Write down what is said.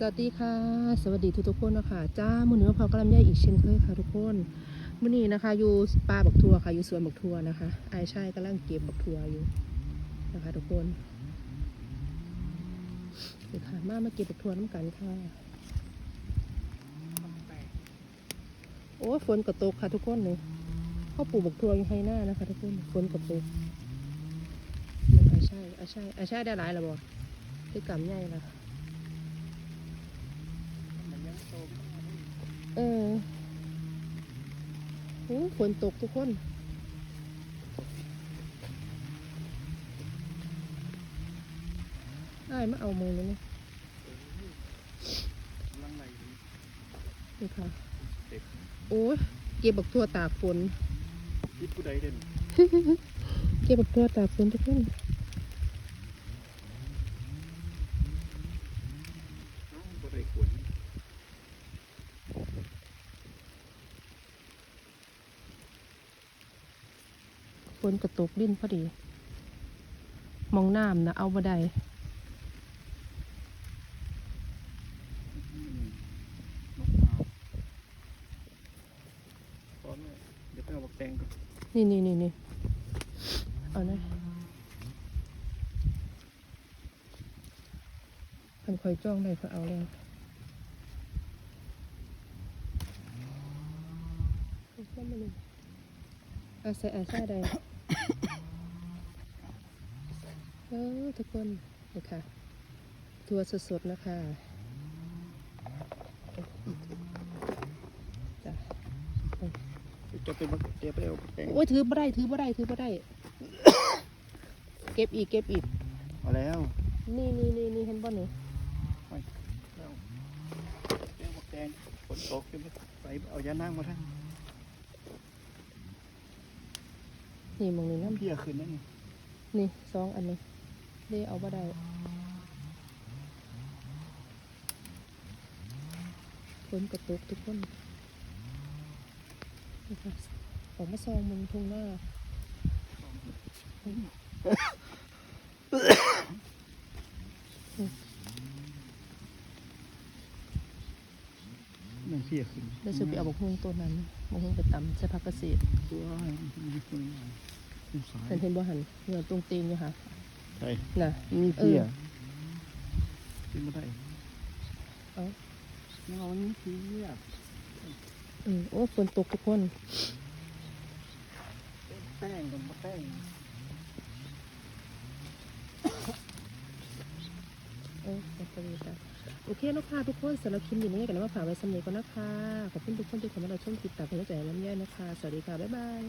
สวัสดีค่ะ สวัสดีทุกทุกคนนะคะจ้ามือนี้มาพอกระลำไยอีกเช่นเคยค่ะทุกคนมื่อนี้นะคะ อยู่ปลาบักทัวค่ะ อยู่สวนบักทัวนะคะไอาชายกำลังเก็บบักทัวอยู่นะคะทุกคนเดี๋ยวค่ะมามาเก็บบักทัวน้ำกันค่ะ โอ้ฝนกระตกค่ะทุกคนเลยเข้าปลูกบักทัวอยู่ให้หน้านะคะทุกคนฝนกระตกไอาชายไอาชายไอาชายได้หลายแล้วบ่ที่กำใหญ่ละ เออโอ้ฝนตกทุกคน ได้มาเอามือเลยนี่นี่ค่ะโอ้ยเก็บบักทั่วตากฝนคิดผู้ใดเด่นเก็บบักทั่วตากฝนทุกคน ผู้ใดควร ฝนกระตกดิ้นพอดี มองน้ำนะเอาบ่ได้นกมาตอนนี้เดี๋ยวไปเอาบักแตงก่อนนี่นี่นี่นี่เอานะคันคอยจ้องได้ก็เอาแล้วอาใส่อาใส่ได้ เออทุกคนนี่ค่ะทัวสดๆนะคะจ้ะจะไปบักเดี๋ยวไปเอาบักแตงโอ้ยถือบ่ได้ถือบ่ได้ถือบ่ได้ เก็บอีกเก็บอีกเอาแล้ว นี่นี่นี่นี่เห็นบ่นี่เอาเอาบักแตงฝนตกจะไปเอายานั่งมาทั้งนี่มองนี่น้น้ำเพียขึ้นนั่นนี่ำนี่สองอันนี้ เด้เอาบ่ได้ฝนกระตุกทุกคนนี่ค่ะออกมาซองมึงทุ่งหน้าน้ำเพียขึ้นเดี๋ยวจะไปเอาบกฮวงตัวนั้นบกฮวงไปตำใส่ผักกระเสียดตัวมีคนมีสายเห็นเห็นบ่หันเงินตรงตีนอยู่ค่ะ ใช่น่ะมีเพียเออขึ้นมาได้เอาเอาอันนี้เพียอืมโอ้ฝนตกทุกคนแป้งกับบักแตงเออขอบคุณค่ะโอเคแล้วค่ะทุกคนสำหรับคลิปนี้กันแล้วมาฝากไว้สำเร็จก่อนนะคะ ขอบคุณทุกคนที่เข้ามารับชมติดตามเป็นกำลังใจให้น้ำย่อยนะคะ สวัสดีค่ะ บ๊ายบาย